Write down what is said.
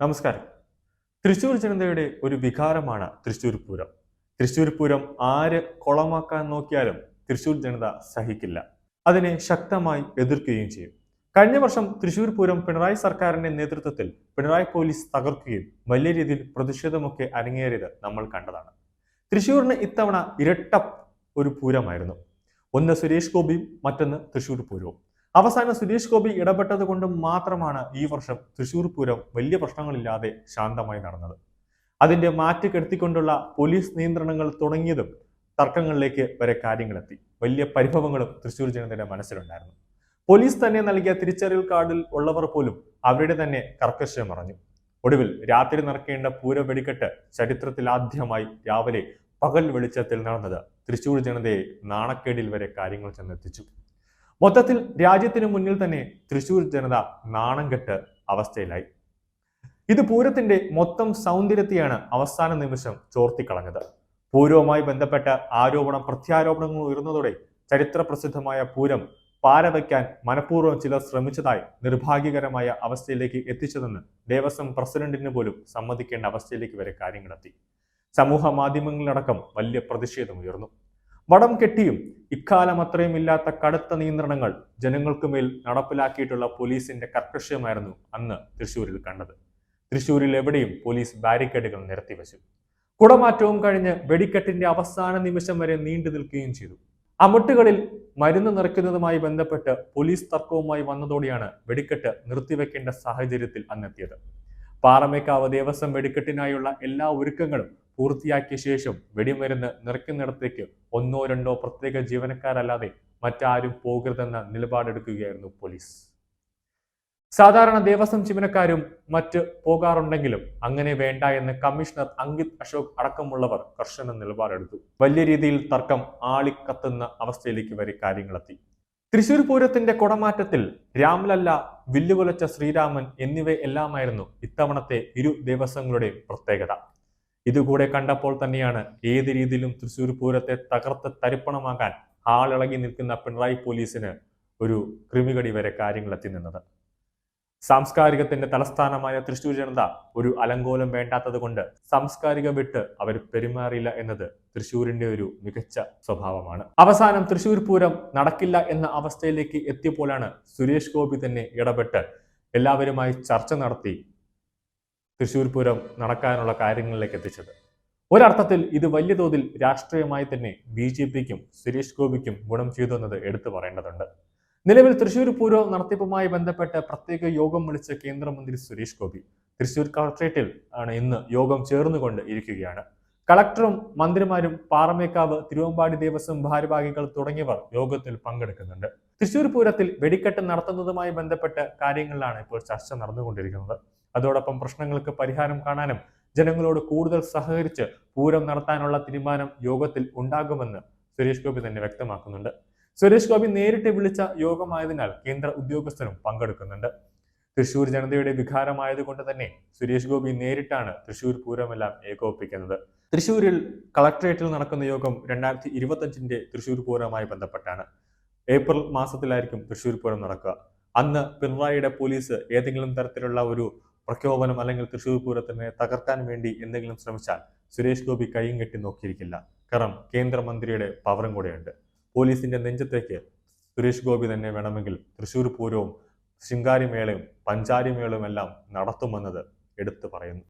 നമസ്കാരം. തൃശ്ശൂർ ജനതയുടെ ഒരു വികാരമാണ് തൃശ്ശൂർ പൂരം. തൃശ്ശൂർ പൂരം ആര് കൊളമാക്കാൻ നോക്കിയാലും തൃശ്ശൂർ ജനത സഹിക്കില്ല. അതിനെ ശക്തമായി എതിർക്കുകയും ചെയ്യും. കഴിഞ്ഞ വർഷം തൃശ്ശൂർ പൂരം പിണറായി സർക്കാരിന്റെ നേതൃത്വത്തിൽ പിണറായി പോലീസ് തകർക്കുകയും വലിയ രീതിയിൽ പ്രതിഷേധമൊക്കെ അരങ്ങേറിയത് നമ്മൾ കണ്ടതാണ്. തൃശ്ശൂരിന് ഇത്തവണ ഇരട്ട ഒരു പൂരമായിരുന്നു. ഒന്ന് സുരേഷ് ഗോപിയും മറ്റൊന്ന് തൃശ്ശൂർ പൂരവും. അവസാനം സുരേഷ് ഗോപി ഇടപെട്ടത് കൊണ്ട് മാത്രമാണ് ഈ വർഷം തൃശൂർ പൂരം വലിയ പ്രശ്നങ്ങളില്ലാതെ ശാന്തമായി നടന്നത്. അതിന്റെ മാറ്റ് കെടുത്തിക്കൊണ്ടുള്ള പോലീസ് നിയന്ത്രണങ്ങൾ തുടങ്ങിയതും തർക്കങ്ങളിലേക്ക് വരെ കാര്യങ്ങളെത്തി. വലിയ പരിഭവങ്ങളും തൃശൂർ ജനതയുടെ മനസ്സിലുണ്ടായിരുന്നു. പോലീസ് തന്നെ നൽകിയ തിരിച്ചറിയൽ കാർഡിൽ ഉള്ളവർ പോലും അവരുടെ തന്നെ കർക്കശം മറഞ്ഞു ഒടുവിൽ രാത്രി നടക്കേണ്ട പൂരം വെടിക്കെട്ട് ചരിത്രത്തിൽ ആദ്യമായി രാവിലെ പകൽ വെളിച്ചത്തിൽ നടന്നത് തൃശൂർ ജനതയെ നാണക്കേടിൽ വരെ കാര്യങ്ങൾ ചെന്നെത്തിച്ചു. മൊത്തത്തിൽ രാജ്യത്തിന് മുന്നിൽ തന്നെ തൃശൂർ ജനത നാണം കെട്ട് അവസ്ഥയിലായി. ഇത് പൂരത്തിന്റെ മൊത്തം സൗന്ദര്യത്തെയാണ് അവസാന നിമിഷം ചോർത്തിക്കളഞ്ഞത്. പൂരവുമായി ബന്ധപ്പെട്ട ആരോപണ പ്രത്യാരോപണങ്ങൾ ഉയർന്നതോടെ ചരിത്ര പ്രസിദ്ധമായ പൂരം പാരവയ്ക്കാൻ മനഃപൂർവം ചിലർ ശ്രമിച്ചതായി നിർഭാഗ്യകരമായ അവസ്ഥയിലേക്ക് എത്തിച്ചതെന്ന് ദേവസ്വം പ്രസിഡന്റിന് പോലും സമ്മതിക്കേണ്ട അവസ്ഥയിലേക്ക് വരെ കാര്യങ്ങളെത്തി. സമൂഹ മാധ്യമങ്ങളിലടക്കം വലിയ പ്രതിഷേധം ഉയർന്നു. വടം കെട്ടിയും ഇക്കാലം അത്രയും ഇല്ലാത്ത കടുത്ത നിയന്ത്രണങ്ങൾ ജനങ്ങൾക്ക് മേൽ നടപ്പിലാക്കിയിട്ടുള്ള പോലീസിന്റെ കർക്കശ്യമായിരുന്നു അന്ന് തൃശൂരിൽ കണ്ടത്. തൃശൂരിൽ എവിടെയും പോലീസ് ബാരിക്കേഡുകൾ നിരത്തിവച്ചു. കുടമാറ്റവും കഴിഞ്ഞ് വെടിക്കെട്ടിന്റെ അവസാന നിമിഷം വരെ നീണ്ടു നിൽക്കുകയും ചെയ്തു. അമുട്ടുകളിൽ മരുന്ന് നിറയ്ക്കുന്നതുമായി ബന്ധപ്പെട്ട് പോലീസ് തർക്കവുമായി വന്നതോടെയാണ് വെടിക്കെട്ട് നിർത്തിവെക്കേണ്ട സാഹചര്യത്തിൽ അന്നെത്തിയത്. പാറമേക്കാവ് ദേവസ്വം വെടിക്കെട്ടിനായുള്ള എല്ലാ ഒരുക്കങ്ങളും പൂർത്തിയാക്കിയ ശേഷം വെടിമരുന്ന് നിറയ്ക്കുന്നിടത്തേക്ക് ഒന്നോ രണ്ടോ പ്രത്യേക ജീവനക്കാരല്ലാതെ മറ്റാരും പോകരുതെന്ന നിലപാടെടുക്കുകയായിരുന്നു പോലീസ്. സാധാരണ ദേവസ്വം ജീവനക്കാരും മറ്റ് പോകാറുണ്ടെങ്കിലും അങ്ങനെ വേണ്ട എന്ന് കമ്മീഷണർ അങ്കിത് അശോക് അടക്കമുള്ളവർ കർശന നിലപാടെടുത്തു. വലിയ രീതിയിൽ തർക്കം ആളിക്കത്തുന്ന അവസ്ഥയിലേക്ക് വരെ കാര്യങ്ങളെത്തി. തൃശൂർ പൂരത്തിന്റെ കുടമാറ്റത്തിൽ രാംലല്ല വില്ലുകൊലച്ച ശ്രീരാമൻ എന്നിവയെല്ലാമായിരുന്നു ഇത്തവണത്തെ ഇരു ദേവസ്വങ്ങളുടെയും പ്രത്യേകത. ഇതുകൂടെ കണ്ടപ്പോൾ തന്നെയാണ് ഏത് രീതിയിലും തൃശൂർ പൂരത്തെ തകർത്ത് തരിപ്പണമാകാൻ ആളിളകി നിൽക്കുന്ന പിണറായി പോലീസിന് ഒരു ക്രിമികടി വരെ കാര്യങ്ങൾ എത്തി നിന്നത്. സാംസ്കാരികത്തിന്റെ തലസ്ഥാനമായ തൃശൂർ ജനത ഒരു അലങ്കോലം വേണ്ടാത്തത് കൊണ്ട് സാംസ്കാരിക വിട്ട് അവർ പെരുമാറിയില്ല എന്നത് തൃശൂരിന്റെ ഒരു മികച്ച സ്വഭാവമാണ്. അവസാനം തൃശൂർ പൂരം നടക്കില്ല എന്ന അവസ്ഥയിലേക്ക് എത്തിയപ്പോഴാണ് സുരേഷ് ഗോപി തന്നെ ഇടപെട്ട് എല്ലാവരുമായി ചർച്ച നടത്തി തൃശൂർ പൂരം നടക്കാനുള്ള കാര്യങ്ങളിലേക്ക് എത്തിച്ചത്. ഒരർത്ഥത്തിൽ ഇത് വലിയ തോതിൽ രാഷ്ട്രീയമായി തന്നെ ബി ജെ പിക്കും സുരേഷ് ഗോപിക്കും ഗുണം ചെയ്തു എന്നത് എടുത്തു പറയേണ്ടതുണ്ട്. നിലവിൽ തൃശൂർ പൂരം നടത്തിപ്പുമായി ബന്ധപ്പെട്ട് പ്രത്യേക യോഗം വിളിച്ച കേന്ദ്രമന്ത്രി സുരേഷ് ഗോപി തൃശൂർ കളക്ട്രേറ്റിൽ ആണ് ഇന്ന് യോഗം ചേർന്നുകൊണ്ട് ഇരിക്കുകയാണ്. കളക്ടറും മന്ത്രിമാരും പാറമേക്കാവ് തിരുവമ്പാടി ദേവസ്വം ഭാരവാഹികൾ തുടങ്ങിയവർ യോഗത്തിൽ പങ്കെടുക്കുന്നുണ്ട്. തൃശൂർ പൂരത്തിൽ വെടിക്കെട്ട് നടത്തുന്നതുമായി ബന്ധപ്പെട്ട കാര്യങ്ങളിലാണ് ഇപ്പോൾ ചർച്ച നടന്നുകൊണ്ടിരിക്കുന്നത്. അതോടൊപ്പം പ്രശ്നങ്ങൾക്ക് പരിഹാരം കാണാനും ജനങ്ങളോട് കൂടുതൽ സഹകരിച്ച് പൂരം നടത്താനുള്ള തീരുമാനം യോഗത്തിൽ ഉണ്ടാകുമെന്ന് സുരേഷ് ഗോപി തന്നെ വ്യക്തമാക്കുന്നുണ്ട്. സുരേഷ് ഗോപി നേരിട്ട് വിളിച്ച യോഗമായതിനാൽ കേന്ദ്ര ഉദ്യോഗസ്ഥരും പങ്കെടുക്കുന്നുണ്ട്. തൃശൂർ ജനതയുടെ വികാരമായതുകൊണ്ട് തന്നെ സുരേഷ് ഗോപി നേരിട്ടാണ് തൃശൂർ പൂരമെല്ലാം ഏകോപിപ്പിക്കുന്നത്. തൃശൂരിൽ കളക്ടറേറ്റിൽ നടക്കുന്ന യോഗം രണ്ടായിരത്തി ഇരുപത്തഞ്ചിന്റെ തൃശൂർ പൂരവുമായി ബന്ധപ്പെട്ടാണ്. ഏപ്രിൽ മാസത്തിലായിരിക്കും തൃശൂർ പൂരം നടക്കുക. അന്ന് പിണറായിയുടെ പോലീസ് ഏതെങ്കിലും തരത്തിലുള്ള ഒരു പ്രഖ്യാപനം അല്ലെങ്കിൽ തൃശൂർ പൂരത്തിനെ തകർക്കാൻ വേണ്ടി എന്തെങ്കിലും ശ്രമിച്ചാൽ സുരേഷ് ഗോപി കൈയും കെട്ടി നോക്കിയിരിക്കില്ല. കാരണം കേന്ദ്രമന്ത്രിയുടെ പവറും കൂടെയുണ്ട്. പോലീസിന്റെ നെഞ്ചത്തേക്ക് സുരേഷ് ഗോപി തന്നെ വേണമെങ്കിൽ തൃശൂർ പൂരവും ശിങ്കാരിമേളയും പഞ്ചാരിമേളയും എല്ലാം നടത്തുമെന്നത് എടുത്തു പറയുന്നു.